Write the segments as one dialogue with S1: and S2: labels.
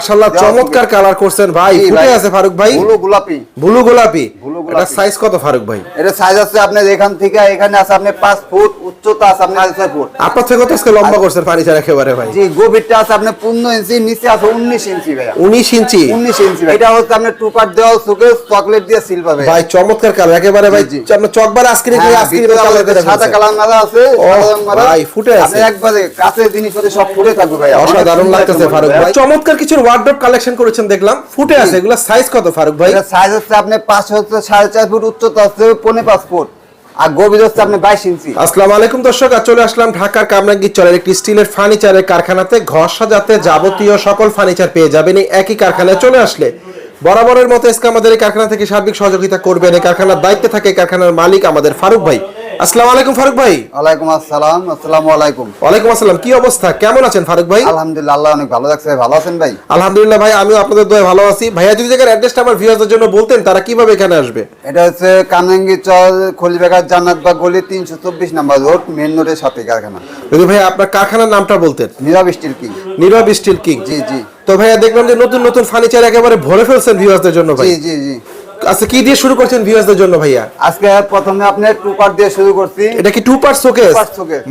S1: মাশাআল্লাহ চমৎকার কালার করছেন ভাই। ফুটে আছে ফারুক ভাই।
S2: ব্লু গোলাপি।
S1: ব্লু গোলাপি। এটা সাইজ কত ফারুক ভাই?
S2: এটা সাইজ আছে আপনার এখান থেকে এখানে আছে আপনি পাঁচ ফুট উচ্চতা আছে আপনার সাড়ে ফুট।
S1: আপনার থেকে তো আজকে লম্বা করছেন ফার্নিচার একেবারে ভাই?
S2: জি গভীরটা আছে আপনার পনেরো ইঞ্চি নিচে আছে উনিশ ইঞ্চি ভাইয়া।
S1: উনিশ ইঞ্চি?
S2: উনিশ ইঞ্চি ভাই। এটা হচ্ছে আপনার টু পার্ট দেওয়া সুকে চকলেট দিয়ে সিল পাবে।
S1: ভাই চমৎকার কালার একেবারে ভাই
S2: জি।
S1: আপনার চকবার আজকে আজকে
S2: ভিতরে
S1: কালার
S2: আমাদের
S1: করে
S2: সাদা কালার মারা আছে
S1: ও,
S2: সাদা রং মারা।
S1: ভাই, ফুটে আছে।
S2: আপনি একবারে কাছে জিনিস হতে সব ফুটে থাকবে ভাই
S1: অসাধারণ লাগতেছে ফারুক ভাই। চমৎকার কিছু ওয়ার্ডরোব কালেকশন করেছেন দেখলাম। ফুটে আছে এগুলা সাইজ কত ফারুক ভাই?
S2: এটা সাইজ হচ্ছে আপনি পাঁচ হচ্ছে
S1: চলে আসলাম ঢাকার একটি স্টিলের ফার্নিচারের কারখানাতে। ঘর সাজাতে যাবতীয় সকল ফার্নিচার পেয়ে যাবেন একই কারখানায়। চলে আসলে বরাবরের মতো এসকে আমাদের এই কারখানা থেকে সার্বিক সহযোগিতা করবেন। কারখানার দায়িত্বে থাকে কারখানার মালিক আমাদের ফারুক ভাই। আসসালামু আলাইকুম ফারুক ভাই।
S2: ওয়ালাইকুম আসসালাম আসসালামু আলাইকুম।
S1: ওয়ালাইকুম আসসালাম কি অবস্থা? কেমন আছেন ফারুক ভাই?
S2: আলহামদুলিল্লাহ আল্লাহ অনেক ভালো লাগছে ভালো আছেন ভাই?
S1: আলহামদুলিল্লাহ ভাই আমিও আপনাদের দয়ে ভালো আছি। ভাইয়া যদি জায়গার অ্যাড্রেসটা আমার ভিউয়ারদের জন্য বলতেন তারা কীভাবে এখানে আসবে?
S2: এটা হচ্ছে কামরাঙ্গি চল খলিবেগার জান্নাত বা গলি তিনশো চব্বিশ নাম্বার রোড মেন রোডের সাথে কারখানা।
S1: যদি ভাই আপনার কারখানার নামটা বলতেন।
S2: নীরব স্টিল কি।
S1: Nirob still king.
S2: জি জি।
S1: তো ভাইয়া দেখলাম যে নতুন নতুন ফার্নিচার একেবারে ভরে ফেলছেন ভিউয়ারদের জন্য ভাই।
S2: জি জি জি।
S1: আচ্ছা কি দিয়ে শুরু করছেন ভিউয়ারদের জন্য ভাইয়া?
S2: আজকে প্রথমে আপনি টু পার্ট দিয়ে শুরু করছি।
S1: এটা কি টু পার্ট শোকেস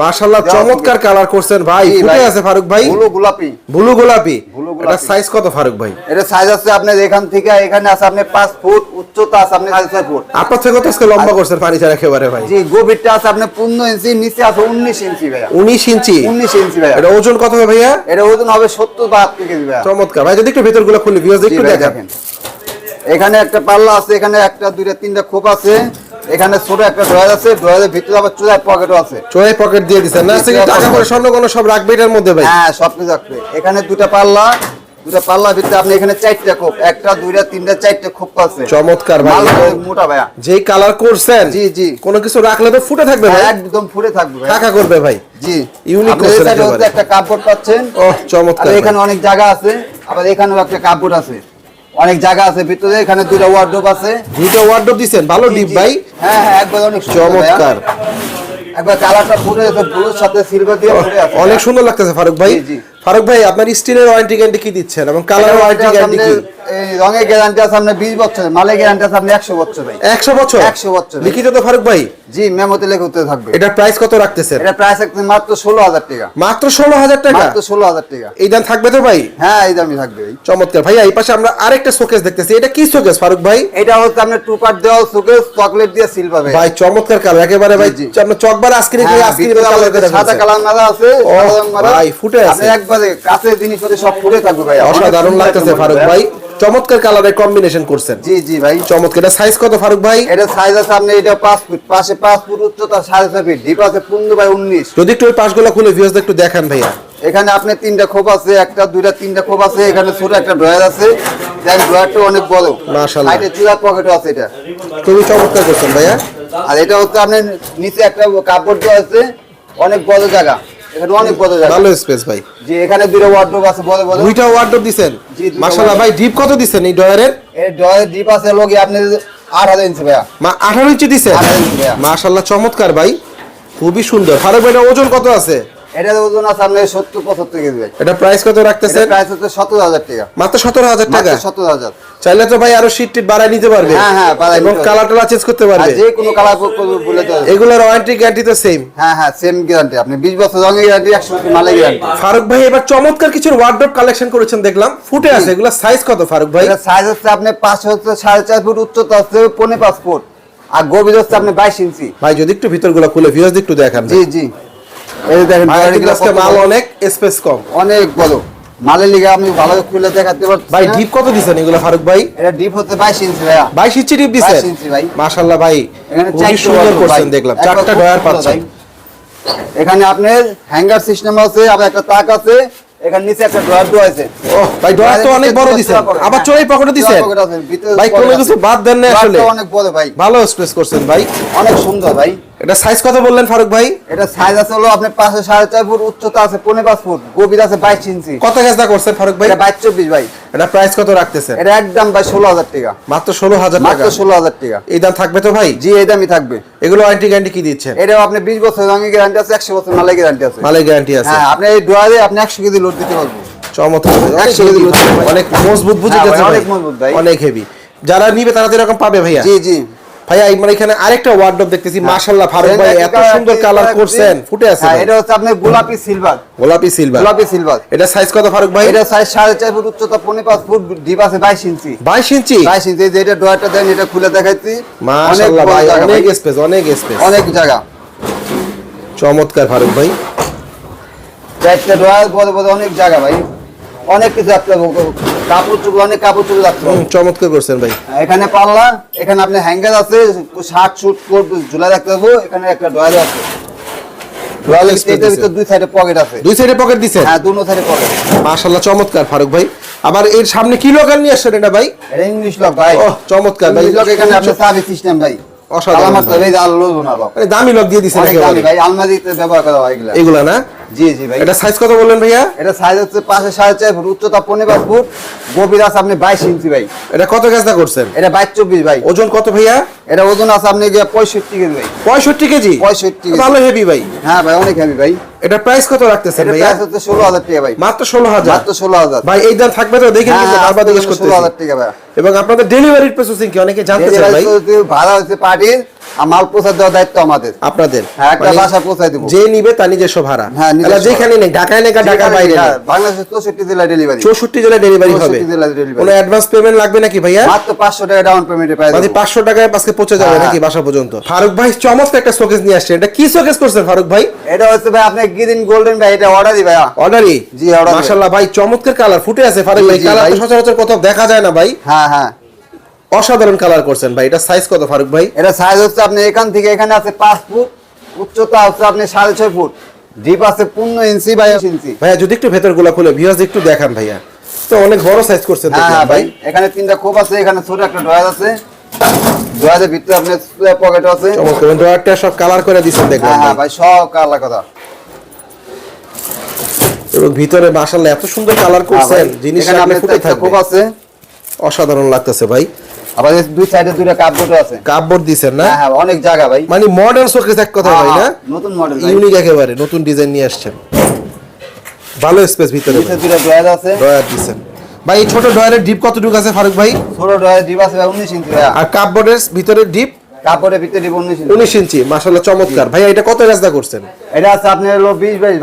S1: মাশাআল্লাহ চমৎকার কালার করছেন ভাই। ফুটে আছে ফারুক ভাই।
S2: ব্লু গোলাপি।
S1: ব্লু গোলাপি। এটা সাইজ কত ফারুক ভাই?
S2: এটা সাইজ আছে আপনার এখান থেকে এখানে আছে আপনি পাঁচ ফুট উচ্চতা আছে আপনি ফুট।
S1: আপনার থেকে তো আজকে লম্বা করছেন ফার্নিচার একেবারে ভাই?
S2: জি গভীরটা আছে আপনার পনেরো ইঞ্চি নিচে আছে উনিশ ইঞ্চি ভাইয়া।
S1: উনিশ ইঞ্চি।
S2: উনিশ ইঞ্চি ভাইয়া।
S1: এটা ওজন কত হবে ভাইয়া?
S2: এটা ওজন হবে সত্তর বা আশি কেজি ভাইয়া।
S1: চমৎকার। ভাই যদি একটু ভেতরগুলো খুলে ভিউয়ারদের একটু
S2: এখানে একটা পাল্লা আছে এখানে একটা দুইটা তিনটা খোপ আছে এখানে ছোট একটা ড্রয়ার আছে ড্রয়ারের ভিতরে আবার চুলার পকেটও আছে।
S1: চোয়ে পকেট দিয়ে দিছেন। না কি টাকা করে স্বর্ণ কোনো সব রাখবে এটার মধ্যে ভাই।
S2: হ্যাঁ সব কিছু রাখবে। এখানে দুটা পাল্লা দুটা পাল্লা ভিতরে আপনি এখানে চারটা খোপ একটা দুইটা তিনটা চারটা খোপ আছে।
S1: চমৎকার ভাই।
S2: মোটা ভাইয়া।
S1: যেই কালার করছেন
S2: জি, জি।
S1: কোনো কিছু রাখলে তো ফুটে থাকবে ভাই।
S2: একদম ফুটে থাকবে ভাই
S1: টাকা করবে ভাই।
S2: জি। ইউনিক
S1: করছেন।
S2: একটা কাপড় পাচ্ছেন।
S1: ও চমৎকার
S2: আর এখানে অনেক জায়গা আছে আবার এখানেও একটা কাপড় আছে। অনেক জায়গা আছে ভিতরে এখানে দুটো ওয়ার্ডরোব আছে।
S1: দুটো ওয়ার্ডরোব দিছেন? ভালো ডিপ ভাই।
S2: হ্যাঁ হ্যাঁ একবার অনেক
S1: চমৎকার।
S2: একবার কালারটা পুরো ব্লুর সাথে সিলভার দিয়ে
S1: অনেক সুন্দর লাগতেছে ফারুক ভাই। ফারুক ভাই আপনার স্টিলের ওয়ারেন্টি গ্যারান্টি কি দিচ্ছেন? এবং কালার ওয়ারেন্টি গ্যারান্টি কি?
S2: এই রঙের গ্যারান্টি আছে আপনার বিশ বছর মালের গ্যারান্টি আছে আপনি একশো বছর ভাই।
S1: 100 বছর?
S2: 100 বছর।
S1: লিখিত তো ফারুক ভাই?
S2: জি মেমোতে লেখা হতে থাকবে।
S1: এটার প্রাইস কত রাখতেছেন?
S2: এটা প্রাইস একদম মাত্র ষোলো হাজার টাকা।
S1: মাত্র ষোলো হাজার টাকা?
S2: মাত্র ষোলো হাজার টাকা।
S1: এই দাম থাকবে তো ভাই?
S2: হ্যাঁ এই দামই থাকবে।
S1: চমৎকার। ভাইয়া এই পাশে আমরা আরেকটা শোকেস দেখতেছি। এটা কি শোকেস ফারুক ভাই?
S2: এটা হচ্ছে আপনার টু পার্ট দেওয়া সুকেস চকলেট দিয়ে সিল পাবে।
S1: ভাই চমৎকার কালার একেবারে ভাই। আপনার চকবার আজকে
S2: হ্যাঁ, সাদা কালার মারা আছে
S1: ভাই, ফুটে আছে।
S2: একবারে কাছে জিনিস সব ফুটে থাকবে ভাই।
S1: অসাধারণ লাগতেছে ফারুক ভাই। চমৎকার কালারের কম্বিনেশন করছেন।
S2: জি জি ভাই।
S1: চমৎকার। এটা সাইজ কত ফারুক ভাই?
S2: এটা সাইজ আছে আপনি এটা পাঁচ ফুট পাশে পাঁচ ফুট উচ্চতা সাড়ে ছয় ফিট ডিপ আছে পনেরো বাই উনিশ।
S1: যদি একটু ওই পাশগুলো খুলে ভিউজ একটু দেখান ভাইয়া।
S2: এখানে আপনি তিনটা খোপ আছে একটা দুইটা তিনটা খোপ আছে এখানে ছোট একটা ড্রয়ার আছে। দেন ড্রয়ারটা অনেক বড়।
S1: মাশাআল্লাহ।
S2: সাইডে চুলার পকেটও আছে এটা।
S1: খুবই চমৎকার করছেন ভাইয়া।
S2: আর এটা হচ্ছে আপনার নিচে একটা কাপড় দেওয়া আছে অনেক বড় জায়গা। এখানে অনেক বড় জায়গা
S1: ভালো স্পেস ভাই।
S2: যে এখানে দুটো ওয়ার্ডরোব আছে বড় বড়
S1: দুইটা ওয়ার্ডরোব দিছেন? মাশাআল্লাহ ভাই ডিপ কত এই ডয়ারের
S2: ডিপ আছে লোক আপনি ইঞ্চি ভাইয়া।
S1: মা 18 ইঞ্চি দিছেন?
S2: 18 ইঞ্চি, ভাইয়া।
S1: মাশাআল্লাহ চমৎকার ভাই। খুবই সুন্দর। ভাই এটা ওজন কত আছে?
S2: এটার ওজন আছে আপনার সত্তর পঁচাত্তর কেজি
S1: এটা প্রাইস কত
S2: এটা প্রাইস হচ্ছে সতেরো হাজার টাকা।
S1: মাত্র সতেরো হাজার টাকা?
S2: সতেরো হাজার।
S1: চাইলে তো ভাই আরও সিট টিট বাড়ায় নিতে পারবে।
S2: হ্যাঁ, হ্যাঁ, বাড়ায়
S1: এবং কালার টালার চেঞ্জ করতে পারবে।
S2: যে কোনো কালার বলে তো
S1: এগুলোর ওয়ারেন্টি গ্যারান্টি তো সেম
S2: হ্যাঁ হ্যাঁ সেম গ্যারান্টি আপনি বিশ বছর রঙের গ্যারান্টি একশো বছর মালের গ্যারান্টি
S1: ফারুক ভাই এবার চমৎকার কিছু ওয়ার্ডরোব কালেকশন করেছেন দেখলাম। ফুটে আছে এগুলো সাইজ কত ফারুক ভাই?
S2: এটা সাইজ হচ্ছে আপনি পাঁচ হচ্ছে সাড়ে চার ফুট উচ্চতা পনেরো পাঁচ ফুট। আর গভীর হচ্ছে আপনি বাইশ ইঞ্চি।
S1: ভাই যদি একটু ভিতর ভিতরগুলো খুলে ভিউজ একটু দেখান।
S2: জি জি। এই দেখেন
S1: ভাই আজকে মাল অনেক স্পেস কম।
S2: অনেক বড়। মালের লিগে ভালো খুলে দেখাতে
S1: ভাই ডিপ কত দিছেন এগুলো ফারুক ভাই?
S2: এটা ডিপ হচ্ছে বাইশ ইঞ্চি ভাইয়া।
S1: বাইশ ইঞ্চি ডিপ দিছেন?
S2: 22 ইঞ্চি ভাই।
S1: মাশাল্লাহ ভাই
S2: এখানে
S1: সুন্দর করছেন দেখলাম। চারটা ডয়ার পাচ্ছেন।
S2: এখানে আপনার হ্যাঙ্গার সিস্টেম আছে আবার একটা তাক আছে এখানে নিচে একটা ড্রয়ার দেওয়া আছে।
S1: ও ভাই ডয়ার তো অনেক বড় দিছেন। আবার চড়াই পকেটে দিছেন?
S2: আছে, ভিতরে
S1: ভাই কোনো কিছু বাদ দেন না আসলে।
S2: অনেক বড় ভাই।
S1: ভালো স্পেস করছেন ভাই।
S2: অনেক সুন্দর ভাই।
S1: এটা সাইজ কত বললেন ফারুক ভাই?
S2: এটা সাইজ আছে হলো আপনার পাশে সাড়ে চার ফুট উচ্চতা আছে পনেরো পাঁচ ফুট গভীর আছে বাইশ ইঞ্চি।
S1: কত গেজদা করছেন ফারুক ভাই?
S2: বাইশ চব্বিশ ভাই।
S1: এটা প্রাইস কত রাখতেছেন
S2: এটা একদম ভাই ষোলো হাজার টাকা।
S1: মাত্র ষোলো হাজার
S2: মাত্র ষোলো হাজার টাকা।
S1: এই দাম থাকবে তো ভাই?
S2: জি এই দামই থাকবে।
S1: এগুলো ওয়ারেন্টি গ্যারান্টি কি দিচ্ছেন
S2: এটাও আপনি বিশ বছর রঙের গ্যারান্টি আছে একশো বছর মালের গ্যারান্টি আছে।
S1: মালের গ্যারান্টি আছে।
S2: হ্যাঁ আপনি এই ড্রয়ারে আপনি একশো কেজি লোড দিতে পারব
S1: চমৎকার। অনেক মজবুত বুঝে
S2: হ্যাঁ
S1: গেছে
S2: অনেক মজবুত ভাই।
S1: অনেক হেভি যারা নিবে তারা তো এরকম পাবে ভাইয়া?
S2: জি জি।
S1: ভাইয়া মানে এখানে আরেকটা ওয়ার্ডরোব দেখতেছি। মাশাআল্লাহ ফারুক ভাই এত সুন্দর কালার করছেন। ফুটে আছে
S2: হ্যাঁ এটা হচ্ছে আপনার গোলাপি সিলভার
S1: গোলাপি সিলভার
S2: গোলাপি সিলভার
S1: এটা সাইজ কত ফারুক ভাই?
S2: এটা সাইজ সাড়ে চার ফুট উচ্চতা পনেরো পাঁচ ফুট ডিপ আছে বাইশ ইঞ্চি।
S1: 22 ইঞ্চি?
S2: বাইশ ইঞ্চি। এই যে এটা ডয়ারটা দেন এটা খুলে দেখাচ্ছি
S1: মাশাআল্লাহ ভাই অনেক। স্পেস অনেক স্পেস
S2: অনেক জায়গা।
S1: চমৎকার ফারুক ভাই।
S2: চারটা ডয়ার বড় বড় অনেক জায়গা ভাই। অনেক কিছু রাখতে হবে কাপড় চুপড় অনেক কাপড় চুপড় রাখতে
S1: চমৎকার করছেন ভাই।
S2: এখানে পাল্লা এখানে আপনি হ্যাঙ্গার আছে শার্ট শুট কোট ঝুলা রাখতে হবে এখানে একটা ডয়ার আছে।
S1: দিছে।
S2: দুই সাইডে পকেট আছে।
S1: দুই সাইডে পকেট
S2: হ্যাঁ দুনো সাইডে পকেট
S1: মাশাআল্লাহ চমৎকার ফারুক ভাই। আবার এর সামনে কি লোকাল নিয়ে আসছেন এটা ভাই?
S2: এটা ইংলিশ লক ভাই।
S1: ওহ চমৎকার ভাই।
S2: লক এখানে আপনার সার্ভিস সিস্টেম ভাই।
S1: অসাধারণ দামি লক দিয়ে একেবারে।
S2: ভাই। আলমারিতে ব্যবহার করা হয় এগুলা
S1: না?
S2: জি জি ভাই।
S1: এটা সাইজ কত বললেন ভাইয়া?
S2: এটা সাইজ হচ্ছে পাশে সাড়ে চার ফুট উচ্চতা পনেরো পাঁচ ফুট গভীর আছে আপনি বাইশ ইঞ্চি ভাই।
S1: এটা কত গাছটা করছেন?
S2: এটা বাইশ চব্বিশ ভাই।
S1: ওজন কত ভাইয়া?
S2: এটা ওজন আছে আপনি গিয়ে পঁয়ষট্টি কেজি ভাই।
S1: পঁয়ষট্টি কেজি?
S2: 65 কেজি।
S1: ভালো হেভি ভাই।
S2: হ্যাঁ ভাই অনেক হেভি ভাই।
S1: এটা প্রাইস কত রাখতেছেন ভাইয়া?
S2: প্রাইস হচ্ছে ষোলো হাজার টাকা ভাই।
S1: মাত্র ষোলো হাজার?
S2: মাত্র ষোলো হাজার।
S1: ভাই এই দাম থাকবে তো দেখে
S2: হ্যাঁ
S1: কিন্তু বারবার জিজ্ঞেস
S2: ষোলো
S1: করতেছি।
S2: হাজার টাকা ভাই।
S1: এবং আপনাদের ডেলিভারির প্রসেসিং কি অনেকে জানতে চান ভাই?
S2: ভাড়া হচ্ছে পার্টির মাল পৌঁছে দেওয়ার দায়িত্ব আমাদের।
S1: আপনাদের।
S2: হ্যাঁ একটা
S1: মানে
S2: বাসা পৌঁছাই দেবো।
S1: যে নিবে তার নিজস্ব ভাড়া।
S2: হ্যাঁ,
S1: তাহলে যেখানে নেই ঢাকায় নেই ঢাকার বাইরে
S2: হ্যাঁ, বাংলাদেশের চৌষট্টি জেলায় ডেলিভারি
S1: চৌষট্টি জেলায় ডেলিভারি হবে।
S2: 64 জেলায় delivery।
S1: কোনো অ্যাডভান্স পেমেন্ট লাগবে নাকি ভাইয়া?
S2: মাত্র পাঁচশো টাকা ডাউন পেমেন্টে পাই
S1: মানে। পাঁচশো টাকায় আজকে পৌঁছে যাবে
S2: হ্যাঁ।
S1: নাকি বাসা পর্যন্ত? ফারুক ভাই চমৎকার একটা শোকেস নিয়ে আসছে এটা কি শোকেস করছেন ফারুক ভাই?
S2: এটা হচ্ছে ভাই আপনি গ্রিন গোল্ডেন ভাই এটা অর্ডারই ভাইয়া।
S1: অর্ডারই
S2: জি, অর্ডার
S1: মাশাআল্লাহ ভাই চমৎকার কালার ফুটে আছে ফারুক ভাই কালার তো
S2: ভাই।
S1: সচরাচর কোথাও দেখা যায় না ভাই।
S2: হ্যাঁ হ্যাঁ।
S1: অসাধারণ কালার করছেন ভাই। এটা সাইজ কত ফারুক ভাই?
S2: এটা সাইজ হচ্ছে আপনি এখান থেকে এখানে আছে পাঁচ ফুট উচ্চতা হচ্ছে আপনি সাড়ে ছয় ফুট। ডিপ আছে পনেরো ইঞ্চি বাই ইঞ্চি।
S1: ভাইয়া যদি একটু ভেতরগুলা খুলে ভিউয়ার্স একটু দেখান ভাইয়া। তো অনেক বড় সাইজ করছেন
S2: হ্যাঁ
S1: ভাই।
S2: এখানে তিনটা খোপ আছে এখানে ছোট একটা ড্রয়ার আছে। ড্রয়ারের ভিতরে আপনার পকেট আছে।
S1: চমৎকার ড্রয়ারটা সব কালার করে দিছেন দেখলাম
S2: হ্যাঁ হ্যাঁ
S1: ভাই।
S2: সব কালার কথা
S1: এবং ভিতরে মাশাআল্লাহ এত সুন্দর কালার
S2: হ্যাঁ
S1: করছেন
S2: ভাই,
S1: জিনিস
S2: এখানে
S1: আপনি ফুটে থাকবে।
S2: খোপ আছে।
S1: অসাধারণ লাগতেছে ভাই।
S2: দুই সাইডে দুইটা কাপড় আছে।
S1: কাপড় দিছেন না?
S2: হ্যাঁ হ্যাঁ অনেক জায়গা ভাই।
S1: মানে মডার্ন শোকেস এক কথা ভাই না?
S2: নতুন মডেল
S1: ইউনিক একেবারে নতুন ডিজাইন নিয়ে আসছেন। ভালো স্পেস ভিতরে
S2: দুইটা ড্রয়ার আছে।
S1: ড্রয়ার দিছেন। ভাই এই ছোট ড্রয়ারের ডিপ কতটুকু আছে ফারুক ভাই?
S2: ছোট ডিপ আছে ভাই উনিশ ইঞ্চি
S1: আর কাপবোর্ডের ভিতরে ডিপ
S2: কাপড়ের ভিতরে ডিপ ইঞ্চি
S1: উনিশ ইঞ্চি মাশাআল্লাহ চমৎকার। ভাই এটা কত রাজদা করছেন?
S2: এটা আছে আপনার হলো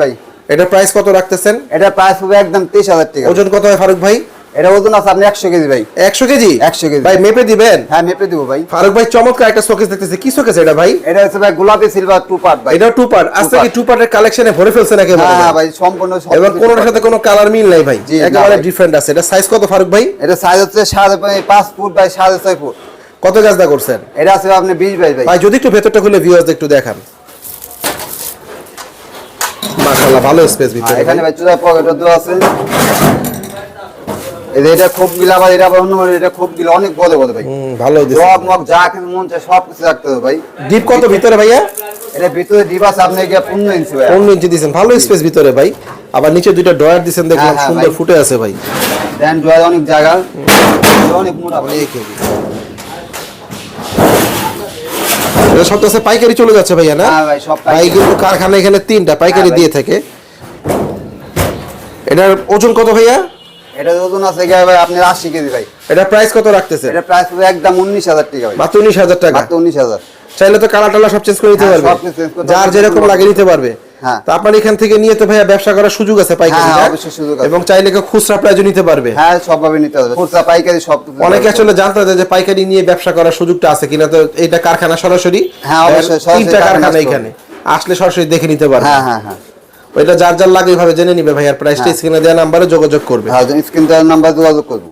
S2: ভাই।
S1: এটা প্রাইস কত রাখতেছেন?
S2: এটা প্রাইস হবে একদম তেইশ হাজার টাকা।
S1: ওজন কত হয় ফারুক ভাই?
S2: এটা ওজন আছে আপনি একশো কেজি ভাই।
S1: একশো কেজি?
S2: 100 কেজি।
S1: ভাই মেপে দিবেন?
S2: হ্যাঁ মেপে দিব ভাই।
S1: ফারুক ভাই চমৎকার একটা শোকেস দেখতেছে। কি শোকেস এটা ভাই?
S2: এটা হচ্ছে ভাই গোলাপি সিলভার টু পার্ট ভাই।
S1: এটাও টু পার্ট আজকে কি টু পার্টের কালেকশনে ভরে ফেলছেন একেবারে
S2: হ্যাঁ হ্যাঁ ভাই সম্পূর্ণ
S1: এবং
S2: part।
S1: সাথে কোনো কালার মিল নাই ভাই। একেবারে ডিফারেন্ট আছে। এটা সাইজ কত ফারুক ভাই?
S2: এটা সাইজ হচ্ছে সাড়ে পাঁচ- ফুট বাই সাড়ে ছয় ফুট।
S1: কত গাছদা করছেন?
S2: এটা আছে আপনি বিশ বাইশ। ভাই
S1: ভাই যদি একটু ভেতরটা খুলে ভিউয়ার্স একটু দেখান। মাশাআল্লাহ ভালো স্পেস ভিতরে
S2: এখানে ভাই। চুলা পকেট দেওয়া আছে। এটা খুব গিলা আবার এটা আবার অন্য এটা খুব গিলা অনেক বড় বড় ভাই।
S1: ভালো
S2: মগ যা মন চায় সব কিছু রাখতে হবে ভাই।
S1: ডিপ কত ভিতরে ভাইয়া?
S2: এটা ভিতরে ডিপ আছে আপনি গিয়ে ইঞ্চি ভাই।
S1: ভালো স্পেস ভিতরে ভাই। আবার নিচে দুইটা ড্রয়ার দিছেন দেখলাম
S2: হ্যাঁ, হ্যাঁ,
S1: সুন্দর। ফুটে আছে ভাই।
S2: দেন অনেক জায়গা অনেক মোটা ভাই।
S1: এটা সব তো পাইকারি চলে যাচ্ছে ভাইয়া না?
S2: হ্যাঁ ভাই, সব পাইকারি।
S1: কারখানা এখানে তিনটা পাইকারি
S2: হ্যাঁ
S1: দিয়ে থাকে। এটার ওজন কত ভাইয়া?
S2: এটা ওজন আছে গিয়ে ভাই আপনার আশি কেজি ভাই।
S1: এটা প্রাইস কত রাখতেছে
S2: এটা প্রাইস একদম উনিশ হাজার টাকা ভাই।
S1: মাত্র উনিশ হাজার টাকা?
S2: মাত্র উনিশ হাজার।
S1: চাইলে তো কালার টালা সব চেঞ্জ করে নিতে
S2: হ্যাঁ,
S1: পারবে। যার যেরকম নিতে পারবে।
S2: হ্যাঁ।
S1: তো আপনার এখান থেকে নিয়ে তো ভাইয়া ব্যবসা করার সুযোগ আছে পাইকারি
S2: হ্যাঁ, অবশ্যই সুযোগ আছে।
S1: এবং চাইলে কেউ খুচরা প্রাইজও নিতে পারবে।
S2: হ্যাঁ সবভাবে নিতে হবে। খুচরা পাইকারি সব
S1: অনেকে আসলে জানতে চায় যে পাইকারি নিয়ে ব্যবসা করার সুযোগটা আছে কিনা তো এটা কারখানা সরাসরি
S2: হ্যাঁ, অবশ্যই, সরাসরি কারখানা
S1: কারখানা এখানে। আসলে সরাসরি দেখে নিতে পারবে।
S2: হ্যাঁ হ্যাঁ হ্যাঁ।
S1: ওইটা যার যার লাগে ওইভাবে জেনে নিবে ভাই আর প্রাইসটা। স্ক্রিনে দেওয়া নাম্বারে যোগাযোগ করবে
S2: হ্যাঁ স্ক্রিন নাম্বারে যোগাযোগ করব